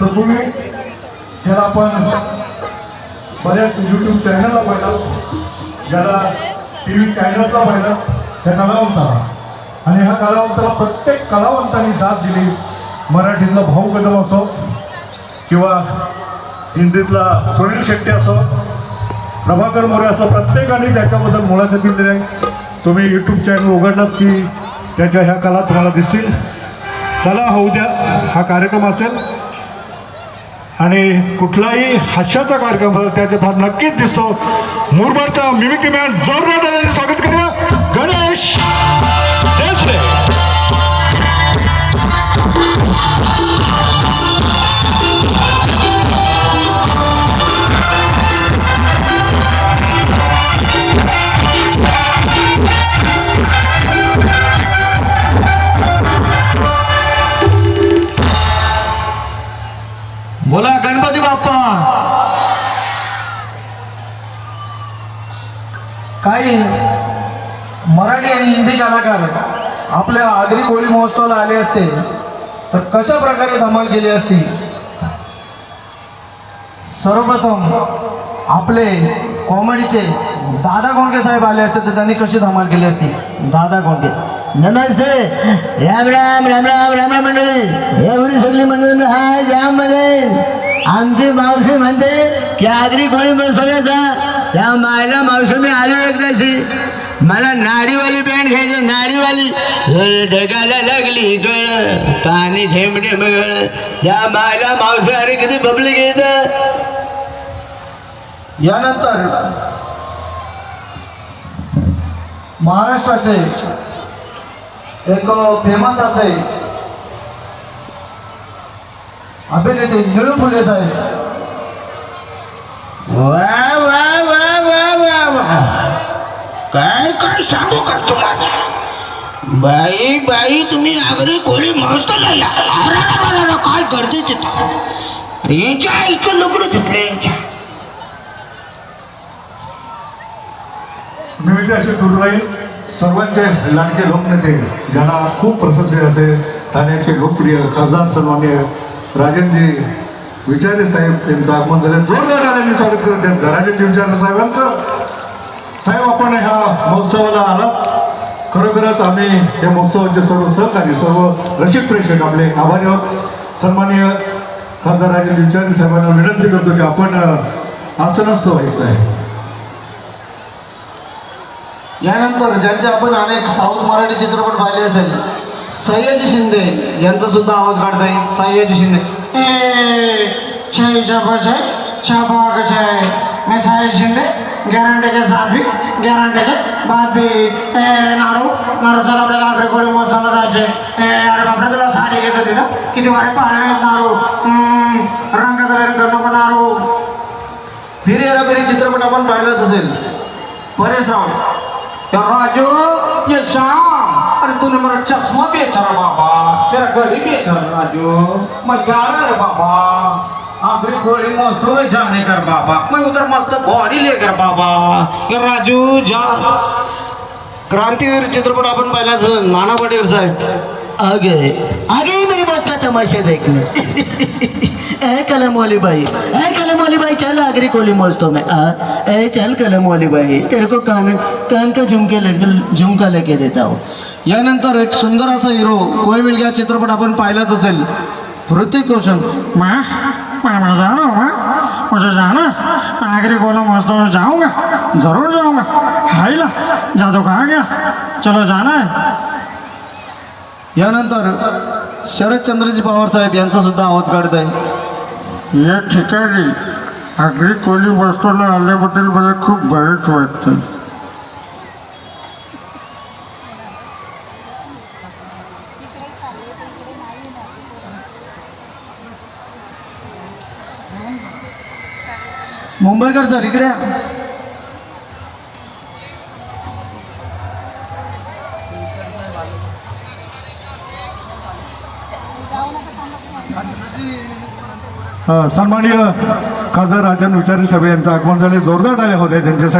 तर तुम्ही ज्याला आपण बऱ्याच यूट्यूब चॅनलला पाहिलं ज्याला टी व्ही चॅनलचा पाहिलं त्या कलावंताला. आणि ह्या कलावंताला प्रत्येक कलावंतांनी दाद दिली. मराठीतला भाऊ कदम असो किंवा हिंदीतला सुनील शेट्टी असो प्रभाकर मोरे असं प्रत्येकाने त्याच्याबद्दल मुलाखती दिलेल्या आहे. तुम्ही यूट्यूब चॅनल उघडलात की त्याच्या ह्या कला तुम्हाला दिसतील. चला होऊ द्या. हा कार्यक्रम असेल. आणि कुठलाही हास्याचा कार्यक्रम त्याच्यात हा नक्कीच दिसतो. मुरबाडचा मिमिक्री मॅन जोरदार स्वागत करूया. गणेश! काही मराठी आणि हिंदी कलाकार आपल्या आगरी कोळी महोत्सवाला आले असते तर कशा प्रकारे धमाल केली असती? सर्वप्रथम आपले कॉमेडीचे दादा कोणके साहेब आले असते तर त्यांनी कशी धमाल केली असती? दादा कोणके नमस्ते. राम राम राम राम राम राम मंडळी. एवढी सगळी मंडळी हाय जाममध्ये आमची मावशी म्हणते की आदरी कोणी बसवण्याचा त्या मायला मावशी मी आलो एकदाशी. मला नाडीवाली पॅन्ट घ्यायची नाडीवाली. जर ढगाला लागली गळ. पाणी ठेमडे मगळ गळ त्या मायला मावशी अरे किती पब्लिक येत यानंतर महाराष्ट्राचे एक फेमस असे अभिनेते निळू फुले साहेब. वा वा वा वा वा वा. काय काय सांगू का तुम्हाला? बाई बाई तुम्ही आगरी कोळी महोत्सवला या अरे अरे, अरे, काय गर्दी तिथं? यांच्या आईचं लुगडं तिथलं यांच्या. मिमिक्री अशी सुरू राहील सर्वांचे लाडके लोकनेते ज्यांना खूप प्रशंसित असे ठाण्याचे लोकप्रिय खासदार सन्मान्य राजनजी विचारे साहेब त्यांचं आगमन झालं. जोरदार राजांनी स्वागत करत त्यांचं राजनजी विचारे साहेबांचं साहेब आपण ह्या महोत्सवाला आलात. खरोखरच आम्ही या महोत्सवाचे सर्व सहकारी सर्व रसिक प्रेक्षक आपले आभारी आहोत. सन्माननीय खासदार राजनजी विचारे साहेबांना विनंती करतो की आपण आसनस्थ व्हायचं आहे. यानंतर ज्यांचे आपण अनेक साऊथ मराठी चित्रपट पाहिले असेल सयाजी शिंदे यांचा सुद्धा आवाज काढताय. सयाजी शिंदे. जय जय छापा जय. मैं साहिल शिंदे गॅरंटी के साथ भी गॅरंटी के बाद भी ए नारू नारू चला आपल्याला आग्रे कोळी महोत्सवाला जायचे ए अरे बापरे तुला साडी घेतो तिथं। किती वारे पाहणे नारू। रंग रंगाचा रंग नको नारू। फिरे हेरा चित्रपट आपण पाहिलाच असेल. परेश रावल राजू ये श्याम अरे तूने मेरा चश्मा बेचा रे बाबा। मेरा घड़ी बेचा रे राजू। मैं जा रहा रे बाबा। आखिरी घोड़ी मौसम में जाने कर बाबा। मैं उधर मस्त बॉडी लेकर बाबा। ये राजू जा। क्रांतीवीर चित्रपट आपण पाहिला असेल नाना पाटेकर साहेब। आ गए। मेरी मौत का तमाशा देखने। ए कलम वाली भाई ए चल आगरी कोली मौस्तों में आ ए चल कलम वाली भाई तेरे को कान कान का झुमके लेके झुमका लेके देता हूँ। यानंतर एक सुंदर असा हिरो कोई मिल गया चित्रपट आपण पाहिलाच असेल. ऋतिक रोशन. मैं मैं हूँ मैं मुझे जाना है आगरी कोलो मस्तों में जाऊँगा ज़रूर जाऊँगा. हाई ला जादू कहाँ गया? चलो जाना है. यानंतर शरदचंद्रजी पवार साहेब यांचा सुद्धा आवाज काढत आहे. ये ठिकाणी आगरी कोली वस्तूला आल्याबद्दल मला खूप बरंच वाटतं. मुंबईकर सर इकडे सन्माननीय खासदार राजन विचारे साहेब यांचं आगमन झाले. जोरदार टाळ्या होत्या त्यांच्यासाठी.